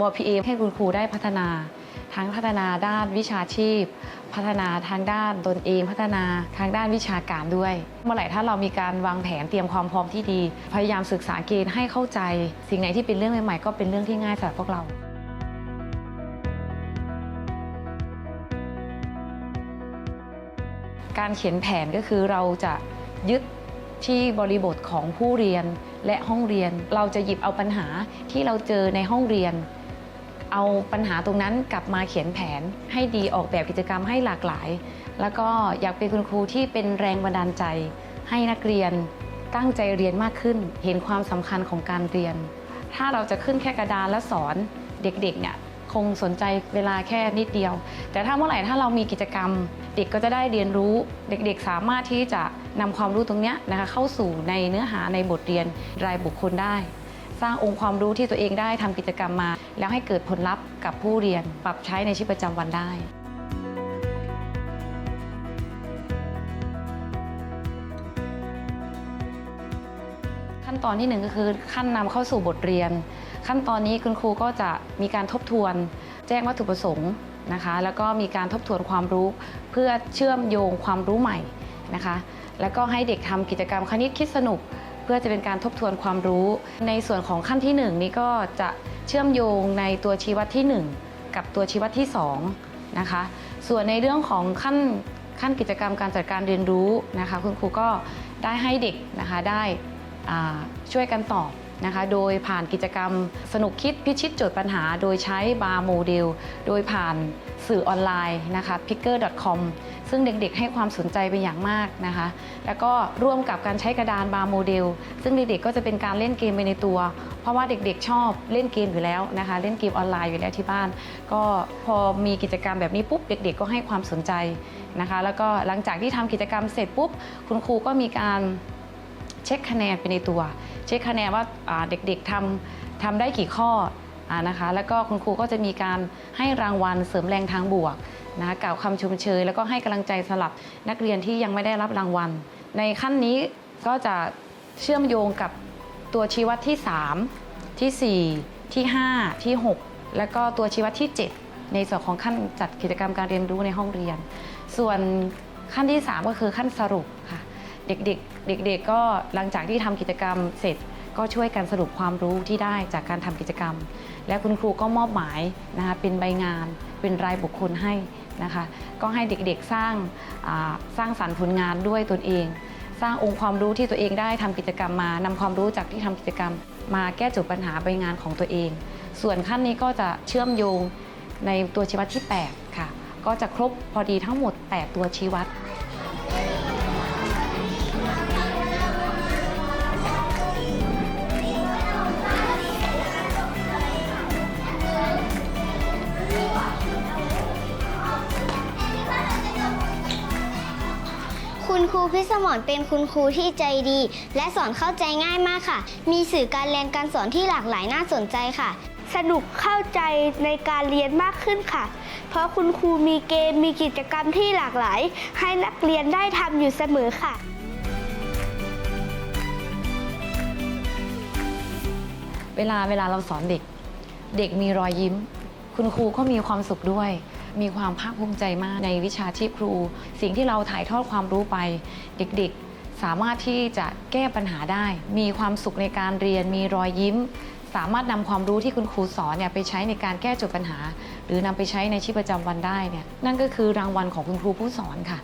บพีเอให้คุณครูได้พัฒนา ทั้งพัฒนาด้านวิชาชีพ พัฒนาทางด้านตนเอง พัฒนาทางด้านวิชาการด้วย เมื่อไหร่ถ้าเรามีการวางแผนเตรียมความพร้อมที่ดี พยายามศึกษาเกณฑ์ให้เข้าใจ สิ่งไหนที่เป็นเรื่องใหม่ๆก็เป็นเรื่องที่ง่ายสำหรับพวกเราการเขียนแผนก็คือเราจะยึดที่บริบทของผู้เรียนและห้องเรียน เราจะหยิบเอาปัญหาที่เราเจอในห้องเรียน เอาปัญหาตรงนั้นกลับมาเขียนแผนให้ดีออกแบบกิจกรรมให้หลากหลาย แล้วก็อยากเป็นคุณครูที่เป็นแรงบันดาลใจ ให้นักเรียนตั้งใจเรียนมากขึ้น เห็นความสำคัญของการเรียน ถ้าเราจะขึ้นแค่กระดานและสอนเด็กๆเนี่ยคงสนใจเวลาแค่นิดเดียว แต่ถ้าเมื่อไหร่ถ้าเรามีกิจกรรม เด็กก็จะได้เรียนรู้ เด็กๆ สามารถที่จะนำความรู้ตรงนี้นะคะเข้าสู่ในเนื้อหาในบทเรียนรายบุคคลได้ สร้างองค์ความรู้ที่ตัวเองได้ทำกิจกรรมมา แล้วให้เกิดผลลัพธ์กับผู้เรียนปรับใช้ในชีวิตประจำวันได้ขั้นตอนที่หนึ่งก็คือขั้นนำเข้าสู่บทเรียน ขั้นตอนนี้คุณครูก็จะมีการทบทวน แจ้งวัตถุประสงค์นะคะ แล้วก็มีการทบทวนความรู้ เพื่อเชื่อมโยงความรู้ใหม่นะคะ แล้วก็ให้เด็กทำกิจกรรมคณิตคิดสนุก เพื่อจะเป็นการทบทวนความรู้ ในส่วนของขั้นที่หนึ่งนี้ก็จะเชื่อมโยงในตัวชี้วัดที่หนึ่งกับตัวชี้วัดที่สองนะคะส่วนในเรื่องของขั้นขั้นกิจกรรมการจัดการเรียนรู้นะคะคุณครูก็ได้ให้เด็กนะคะได้ช่วยกันตอบ นะคะ โดยผ่านกิจกรรมสนุกคิดพิชิตโจทย์ปัญหา โดยใช้บาร์โมเดล โดยผ่านสื่อออนไลน์นะคะ picker.com ซึ่งเด็กๆ ให้ความสนใจเป็นอย่างมากนะคะ แล้วก็ร่วมกับการใช้กระดานบาร์โมเดล ซึ่งเด็กๆ ก็จะเป็นการเล่นเกมไปในตัว เพราะว่าเด็กๆ ชอบเล่นเกมอยู่แล้วนะคะ เล่นเกมออนไลน์อยู่แล้วที่บ้าน ก็พอมีกิจกรรมแบบนี้ปุ๊บ เด็กๆ ก็ให้ความสนใจนะคะ แล้วก็หลังจากที่ทำกิจกรรมเสร็จปุ๊บ คุณครูก็มีการ เช็คคะแนนไปในตัว เช็คคะแนนว่าเด็กๆทำทำได้กี่ข้ออนะคะแล้วก็คุณครูก็จะมีการให้รางวัลเสริมแรงทางบวกนะคะกล่าวคำชมเชย แล้วก็ให้กำลังใจสำหรับนักเรียนที่ยังไม่ได้รับรางวัล ในขั้นนี้ก็จะเชื่อมโยงกับตัวชี้วัดที่ 3 ที่ 4 ที่ 5 ที่ 6 แล้วก็ตัวชี้วัดที่ 7 ในส่วนของขั้นจัดกิจกรรมการเรียนรู้ในห้องเรียน ส่วนขั้นที่ 3 ก็คือขั้นสรุปค่ะ เด็กๆเด็กๆก็หลังจากที่ทำกิจกรรมเสร็จก็ช่วยกันสรุปความรู้ที่ได้จากการทำกิจกรรม และคุณครูก็มอบหมายนะคะเป็นใบงาน เป็นรายบุคคลให้นะคะ ก็ให้เด็กๆสร้างสร้างสรรค์ผลงานด้วยตนเอง สร้างองค์ความรู้ที่ตัวเองได้ทำกิจกรรมมานำความรู้จากที่ทำกิจกรรม มาแก้จทย์ปัญหาใบงานของตัวเอง ส่วนขั้นนี้ก็จะเชื่อมโยงในตัวชี้วัดที่ 8 ค่ะ ก็จะครบพอดีทั้งหมด 8 ตัวชี้วัด คุณครูพิสมรเป็นคุณครูที่ใจดี และสอนเข้าใจง่ายมากค่ะ มีสื่อการเรียนการสอนที่หลากหลายน่าสนใจค่ะ สนุกเข้าใจในการเรียนมากขึ้นค่ะ เพราะคุณครูมีเกมมีกิจกรรมที่หลากหลาย ให้นักเรียนได้ทำอยู่เสมอค่ะเวลาเวลาเราสอนเด็ก เด็กมีรอยยิ้ม คุณครูก็มีความสุขด้วย มีความภาคภูมิใจมากในวิชาชีพครู สิ่งที่เราถ่ายทอดความรู้ไปเด็กๆ สามารถที่จะแก้ปัญหาได้ มีความสุขในการเรียน มีรอยยิ้ม สามารถนำความรู้ที่คุณครูสอนเนี่ยไปใช้ในการแก้โจทย์ปัญหา หรือนำไปใช้ในชีวิตประจำวันได้เนี่ยนั่นก็คือรางวัลของคุณครูผู้สอนค่ะ